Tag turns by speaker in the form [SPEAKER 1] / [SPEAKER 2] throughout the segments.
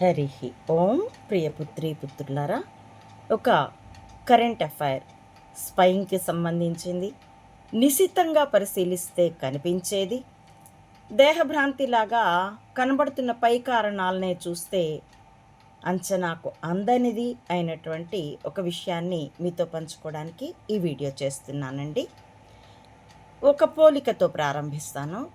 [SPEAKER 1] హరి ఓం ప్రియపుత్రి పుత్రులారా ఒక current affair స్పైయింగ్కి సంబంధించింది. నిశితంగా పరిశీలిస్తే కనిపించేది. దేహభ్రాంతిలాగా కనబడుతున్న పై కారణాలనే చూస్తే అంచనాకు అందనిది అయినటువంటి ఒక విషయాన్ని మీతో పంచుకోవడానికి ఈ వీడియో చేస్తున్నానండి. ఒక పోలికతో ప్రారంభిస్తాను.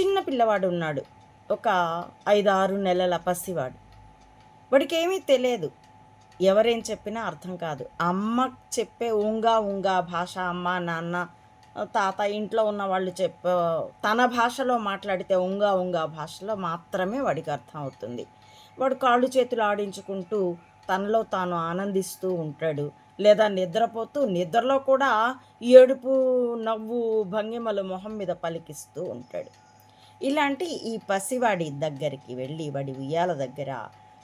[SPEAKER 1] చిన్న పిల్లవాడు ఉన్నాడు. ఒక ఐదు ఆరు నెలల పసివాడు. వాడికేమీ తెలియదు. ఎవరేం చెప్పినా అర్థం కాదు. అమ్మ చెప్పే ఉంగా ఉంగా భాష అమ్మ నాన్న తాత ఇంట్లో ఉన్న వాళ్ళు చెప్ప తన భాషలో మాట్లాడితే ఉంగా ఉంగా భాషలో మాత్రమే వాడికి అర్థం అవుతుంది. వాడు కాళ్ళు చేతులు ఆడించుకుంటూ తనలో తాను ఆనందిస్తూ ఉంటాడు. లేదా నిద్రపోతూ నిద్రలో కూడా ఏడుపు నవ్వు భంగిమలు మొహం మీద పలికిస్తూ ఉంటాడు. ఇలాంటి ఈ పసివాడి దగ్గరికి వెళ్ళి వాడి ఉయ్యాల దగ్గర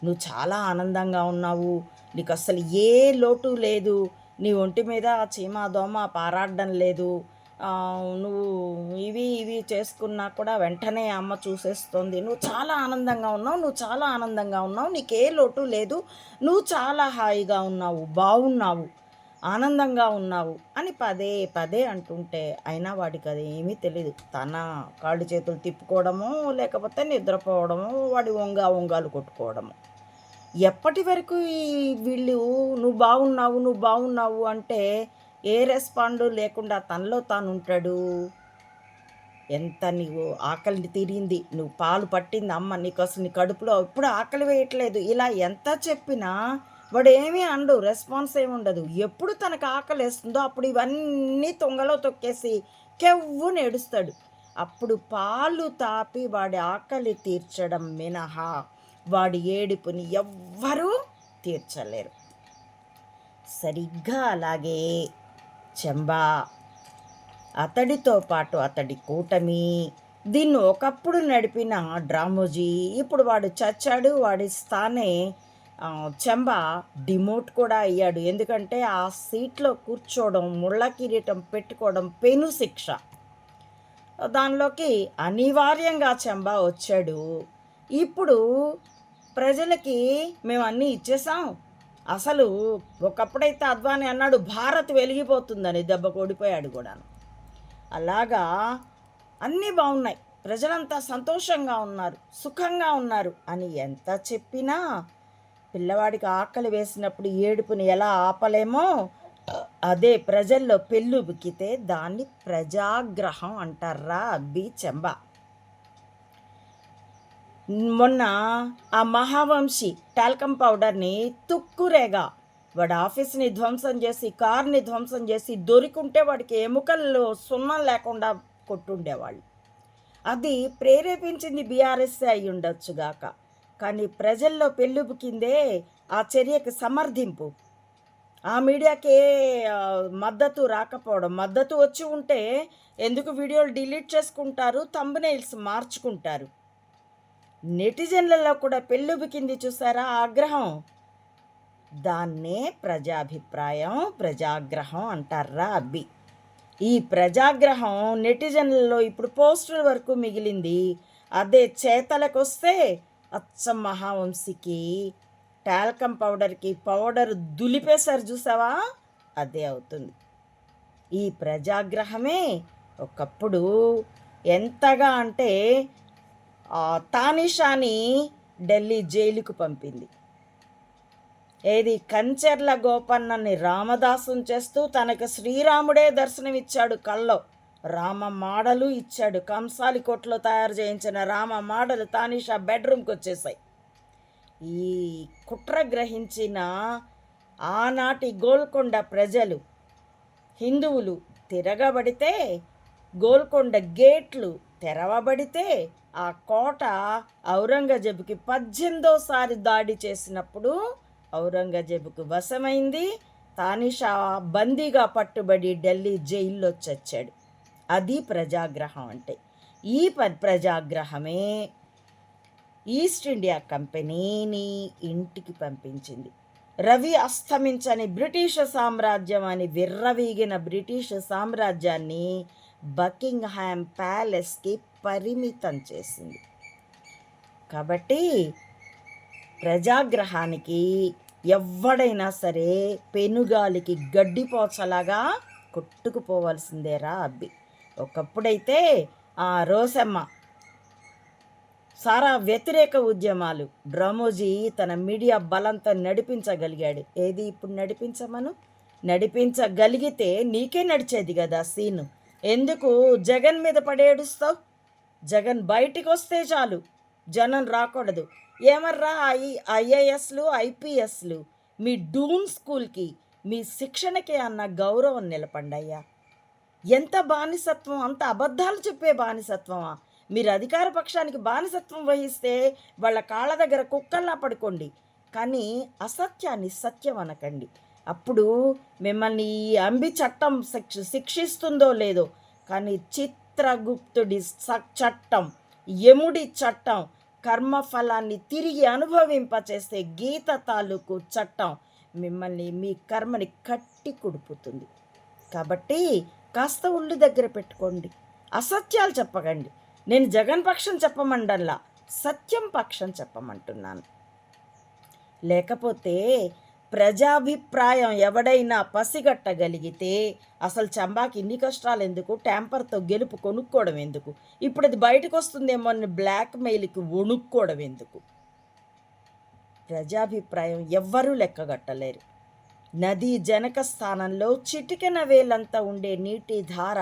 [SPEAKER 1] నువ్వు చాలా ఆనందంగా ఉన్నావు. నీకు అసలు ఏ లోటు లేదు. నీ ఒంటి మీద చీమ దోమ పారాడడం లేదు. నువ్వు ఇవి ఇవి చేసుకున్నా కూడా వెంటనే అమ్మ చూసేస్తుంది. నువ్వు చాలా ఆనందంగా ఉన్నావు. నువ్వు చాలా ఆనందంగా ఉన్నావు. నీకే లోటు లేదు. నువ్వు చాలా హాయిగా ఉన్నావు. బాగున్నావు. ఆనందంగా ఉన్నావు అని పదే పదే అంటుంటే అయినా వాడికి అది ఏమీ తెలియదు తన కాళ్ళు చేతులు తిప్పుకోవడము లేకపోతే నిద్రపోవడము వాడి వంగా వంగాలు కొట్టుకోవడము. ఎప్పటి వరకు వీళ్ళు నువ్వు బాగున్నావు నువ్వు బాగున్నావు అంటే ఏ రెస్పాండు లేకుండా తనలో తాను ఉంటాడు. ఎంత నీవు ఆకలిని తీరింది నువ్వు పాలు పట్టింది అమ్మ నీకు అసలు నీ కడుపులో ఇప్పుడు ఆకలి వేయట్లేదు. ఇలా ఎంత చెప్పినా వాడు ఏమీ అండు రెస్పాన్స్ ఏమి ఉండదు. ఎప్పుడు తనకు ఆకలి వేస్తుందో అప్పుడు ఇవన్నీ తొంగలో తొక్కేసి కెవ్వు నేడుస్తాడు అప్పుడు పాలు తాపి వాడి ఆకలి తీర్చడం మినహా. వాడి ఏడుపుని ఎవ్వరూ తీర్చలేరు. సరిగ్గా అలాగే చెంబా అతడితో పాటు అతడి కూటమి దీన్ని ఒకప్పుడు నడిపిన డ్రామోజీ ఇప్పుడు వాడు చచ్చాడు వాడి స్థానే చెంబా చెంబ డిమోట్ కూడా అయ్యాడు. ఎందుకంటే ఆ సీట్లో కూర్చోవడం ముళ్ళ కిరీటం పెట్టుకోవడం పెను శిక్ష. దానిలోకి అనివార్యంగా చెంబా వచ్చాడు. ఇప్పుడు ప్రజలకి మేము అన్నీ ఇచ్చేసాం. అసలు ఒకప్పుడైతే అద్వాని అన్నాడు భారత్ వెలిగిపోతుందని దెబ్బ ఓడిపోయాడు కూడాను. అలాగా అన్నీ బాగున్నాయి. ప్రజలంతా సంతోషంగా ఉన్నారు సుఖంగా ఉన్నారు అని ఎంత చెప్పినా పిల్లవాడికి ఆకలి వేసినప్పుడు ఏడుపుని ఎలా ఆపలేమో అదే ప్రజల్లో పెళ్ళు బిక్కితే దాన్ని ప్రజాగ్రహం అంటారా అబ్బి చెంబ. మొన్న ఆ మహావంశి టాల్కమ్ పౌడర్ని తుక్కురేగా. వాడు ఆఫీస్ని ధ్వంసం చేసి కార్ని ధ్వంసం చేసి దొరికుంటే వాడికి ఎముకల్లో సున్నం లేకుండా కొట్టుండేవాళ్ళు. అది ప్రేరేపించింది బీఆర్ఎస్ అయి ఉండొచ్చుగాక కానీ ప్రజల్లో పెళ్ళుబుకిందే ఆ చర్యకి సమర్థింపు. ఆ మీడియాకి మద్దతు రాకపోవడం. మద్దతు వచ్చి ఉంటే ఎందుకు వీడియోలు డిలీట్ చేసుకుంటారు తంబనైల్స్ మార్చుకుంటారు? నెటిజన్లలో కూడా పెళ్ళుబికింది చూసారా ఆగ్రహం? దాన్నే ప్రజాభిప్రాయం ప్రజాగ్రహం అంటారా అబ్బి. ఈ ప్రజాగ్రహం నెటిజన్లలో ఇప్పుడు పోస్టుల వరకు మిగిలింది. అదే చేతలకు వస్తే అచ్చం మహావంశికి టాల్కమ్ పౌడర్కి పౌడర్ దులిపేశారు చూసావా? అదే అవుతుంది. ఈ ప్రజాగ్రహమే ఒకప్పుడు ఎంతగా అంటే తానిషాని ఢిల్లీ జైలుకు పంపింది. ఏది కంచెర్ల గోపన్నని రామదాసం చేస్తూ తనకు శ్రీరాముడే దర్శనమిచ్చాడు కల్లో. రామ మాడలు ఇచ్చాడు. కంసాలి కొట్లో తయారు చేయించిన రామ మాడలు తానిషా బెడ్రూమ్కి వచ్చేసాయి ఈ కుట్ర గ్రహించిన ఆనాటి గోల్కొండ ప్రజలు హిందువులు తిరగబడితే గోల్కొండ గేట్లు తెరవబడితే ఆ కోట ఔరంగజేబుకి పద్దెనిమిదోసారి దాడి చేసినప్పుడు ఔరంగజేబుకు వశమైంది. తానిషా బందీగా పట్టుబడి ఢిల్లీ జైల్లో చచ్చాడు. అది ప్రజాగ్రహం అంటే. ఈ ప ప్రజాగ్రహమే ఈస్ట్ ఇండియా కంపెనీని ఇంటికి పంపించింది. రవి అస్తమించని బ్రిటిష్ సామ్రాజ్యం అని విర్రవీగిన బ్రిటిష్ సామ్రాజ్యాన్ని బకింగ్హామ్ ప్యాలెస్కి పరిమితం చేసింది. కాబట్టి ప్రజాగ్రహానికి ఎవడైనా సరే పెనుగాలికి గడ్డిపోచలాగా కొట్టుకుపోవాల్సిందేరా అబ్బి. ఒకప్పుడైతే ఆ రోసమ్మ సారా వ్యతిరేక ఉద్యమాలు. డ్రమోజీ తన మీడియా బలంతో నడిపించగలిగాడు. ఏది ఇప్పుడు నడిపించమను? నడిపించగలిగితే నీకే నడిచేది కదా సీను. ఎందుకు జగన్ మీద పడేడుస్తావు జగన్ బయటికి వస్తే చాలు. జనం రాకూడదు. ఏమర్రా ఐ ఐఏఎస్లు ఐపీఎస్లు? మీ డూమ్ స్కూల్కి మీ శిక్షణకి అన్న గౌరవం నిలపండి అయ్యా ఎంత బానిసత్వం అంత అబద్ధాలు చెప్పే బానిసత్వమా? మీరు అధికార పక్షానికి బానిసత్వం వహిస్తే వాళ్ళ కాళ్ళ దగ్గర కుక్కల్లా పడుకోండి. కానీ అసత్యాన్ని సత్యం అనకండి. అప్పుడు మిమ్మల్ని ఈ అంబి చట్టం శిక్ష శిక్షిస్తుందో లేదో కానీ చిత్రగుప్తుడి స- చట్టం యముడి చట్టం కర్మఫలాన్ని తిరిగి అనుభవింపచేసే గీత తాలూకు చట్టం మిమ్మల్ని మీ కర్మని కట్టి కుడుపుతుంది. కాబట్టి కాస్త ఒళ్ళు దగ్గర పెట్టుకోండి. అసత్యాలు చెప్పకండి. నేను జగన్ పక్షం చెప్పమండల్లా సత్యం పక్షం చెప్పమంటున్నాను. లేకపోతే ప్రజాభిప్రాయం ఎవడైనా పసిగట్టగలిగితే అసలు చంబాకి ఇన్ని కష్టాలు ఎందుకు ట్యాంపర్తో గెలుపు కొనుక్కోవడం ఎందుకు? ఇప్పుడు అది బయటకు వస్తుందేమో అని బ్లాక్మెయిల్కి వణుక్కోవడం ఎందుకు? ప్రజాభిప్రాయం ఎవ్వరూ లెక్కగట్టలేరు. నదీ జనక స్థానంలో చిటికెన వేలంతా ఉండే నీటి ధార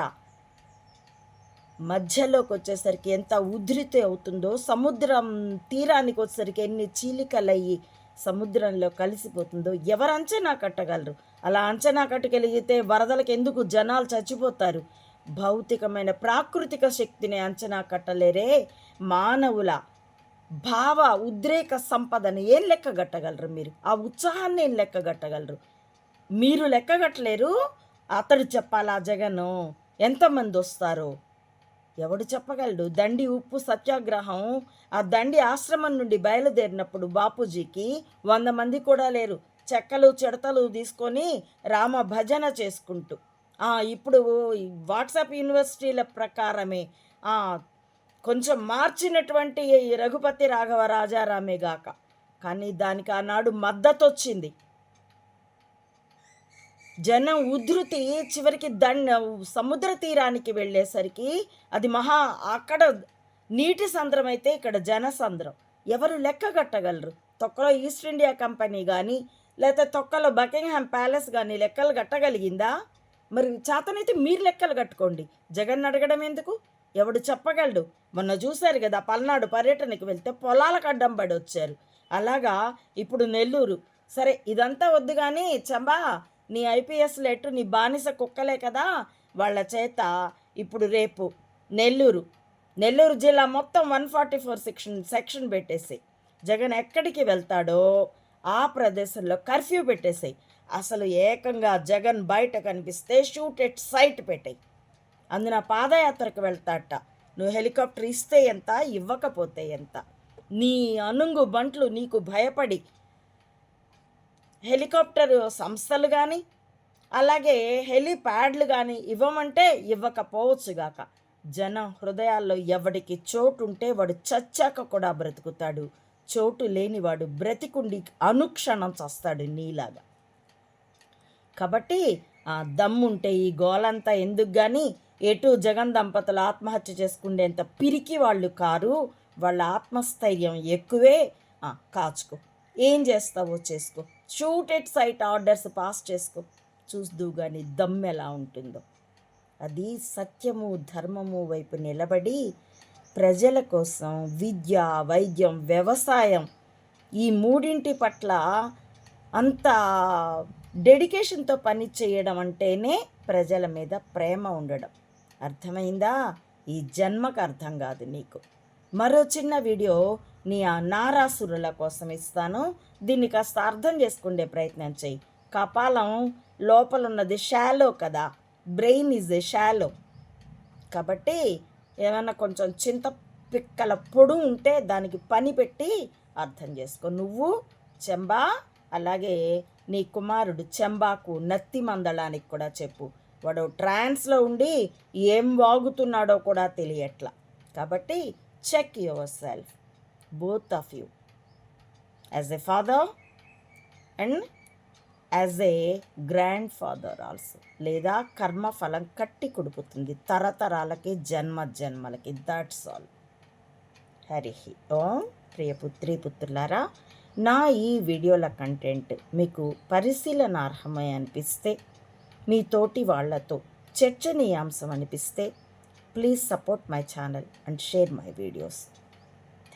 [SPEAKER 1] మధ్యలోకి వచ్చేసరికి ఎంత ఉధృతి అవుతుందో సముద్రం తీరానికి వచ్చేసరికి ఎన్ని చీలికలయ్యి సముద్రంలో కలిసిపోతుందో ఎవరు అంచనా కట్టగలరు? అలా అంచనా కట్టగలిగితే వరదలకు ఎందుకు జనాలు చచ్చిపోతారు? భౌతికమైన ప్రాకృతిక శక్తిని అంచనా కట్టలేరే మానవుల భావ ఉద్రేక సంపదను ఏం లెక్కగట్టగలరు మీరు? ఆ ఉత్సాహాన్ని ఏం లెక్కగట్టగలరు మీరు లెక్కగట్టలేరు అతడు చెప్పాలా జగను ఎంతమంది వస్తారో ఎవడు చెప్పగలడు? దండి ఉప్పు సత్యాగ్రహం. ఆ దండి ఆశ్రమం నుండి బయలుదేరినప్పుడు బాపూజీకి వంద మంది కూడా లేరు. చెక్కలు చెడతలు తీసుకొని రామ భజన చేసుకుంటూ. ఆ, ఇప్పుడు వాట్సాప్ యూనివర్సిటీల ప్రకారమే. ఆ, కొంచెం మార్చినటువంటి ఈ రఘుపతి రాఘవ రాజారామే గాక. కానీ దానికి ఆనాడు మద్దతు వచ్చింది జనం ఉధృతి చివరికి దండ సముద్ర తీరానికి వెళ్ళేసరికి అది మహా అక్కడ నీటి సంద్రం అయితే ఇక్కడ జనసంద్రం ఎవరు లెక్క కట్టగలరు? తొక్కలో ఈస్ట్ ఇండియా కంపెనీ కానీ లేకపోతే తొక్కలో బకింగ్హామ్ ప్యాలెస్ కానీ లెక్కలు కట్టగలిగిందా? మరి చేతనైతే మీరు లెక్కలు కట్టుకోండి. జగన్ అడగడం ఎందుకు? ఎవడు చెప్పగలడు? మొన్న చూశారు కదా పల్నాడు పర్యటనకి వెళ్తే పొలాలకు అడ్డం పడి వచ్చారు అలాగా ఇప్పుడు నెల్లూరు. సరే ఇదంతా వద్దు కానీ చంబా నీ ఐపీఎస్ లెటర్ నీ బానిస కుక్కలే కదా వాళ్ళ చేత ఇప్పుడు రేపు నెల్లూరు నెల్లూరు జిల్లా మొత్తం one forty four section section పెట్టేసి జగన్ ఎక్కడికి వెళ్తాడో ఆ ప్రదేశంలో కర్ఫ్యూ పెట్టేసాయి. అసలు ఏకంగా జగన్ బయట కనిపిస్తే షూట్ ఎట్ సైట్ పెట్టాయి. అందున పాదయాత్రకు వెళ్తాట. నువ్వు హెలికాప్టర్ ఇస్తే ఎంత ఇవ్వకపోతే ఎంత? నీ అనుంగు బంట్లు నీకు భయపడి హెలికాప్టర్ సంస్థలు కానీ అలాగే హెలిప్యాడ్లు కానీ ఇవ్వమంటే ఇవ్వకపోవచ్చుగాక జనం హృదయాల్లో ఎవడికి చోటు ఉంటే వాడు చచ్చాక కూడా బ్రతుకుతాడు. చోటు లేనివాడు బ్రతికుండి అనుక్షణం చస్తాడు నీలాగా. కాబట్టి ఆ దమ్ముంటే ఈ గోలంతా ఎందుకు కానీ ఎటు జగన్ దంపతులు ఆత్మహత్య చేసుకునేంత పిరికి వాళ్ళు కారు వాళ్ళ ఆత్మస్థైర్యం ఎక్కువే. కాచుకో. ఏం చేస్తావో చేసుకో. Shoot at sight orders pass చేసుకో. చూస్తూ కానీ దమ్ ఎలా ఉంటుందో. అది సత్యము ధర్మము వైపు నిలబడి ప్రజల కోసం విద్య వైద్యం వ్యవసాయం ఈ మూడింటి పట్ల అంత డెడికేషన్తో పని చేయడం అంటేనే ప్రజల మీద ప్రేమ ఉండడం. అర్థమైందా? ఈ జన్మకు అర్థం కాదు నీకు. మరో చిన్న వీడియో నీ ఆ నారాసురుల కోసం ఇస్తాను. దీన్ని కాస్త అర్థం చేసుకునే ప్రయత్నం చెయ్యి కపాలం లోపల ఉన్నది షాలో కదా. బ్రెయిన్ ఈజ్ ఎ షాలో కాబట్టి ఏమైనా కొంచెం చింత పిక్కల పొడు ఉంటే దానికి పని పెట్టి అర్థం చేసుకో. నువ్వు చెంబా అలాగే నీ కుమారుడు చెంబాకు నత్తి మందడానికి కూడా చెప్పు. వాడు ట్రాన్స్లో ఉండి ఏం వాగుతున్నాడో కూడా తెలియట్లా. కాబట్టి check yourself both of you as a father and as a grandfather also లేదా కర్మ ఫలం కట్టి కుడుపుతుంది. తరతరాలకి జన్మ జన్మలకి. That's all Hari Om. ప్రియపుత్రి పుత్రులారా నా ఈ వీడియోల కంటెంట్ మీకు పరిశీలనార్హమై అనిపిస్తే మీ తోటి వాళ్ళతో చర్చనీయాంశం అనిపిస్తే please support my channel and share my videos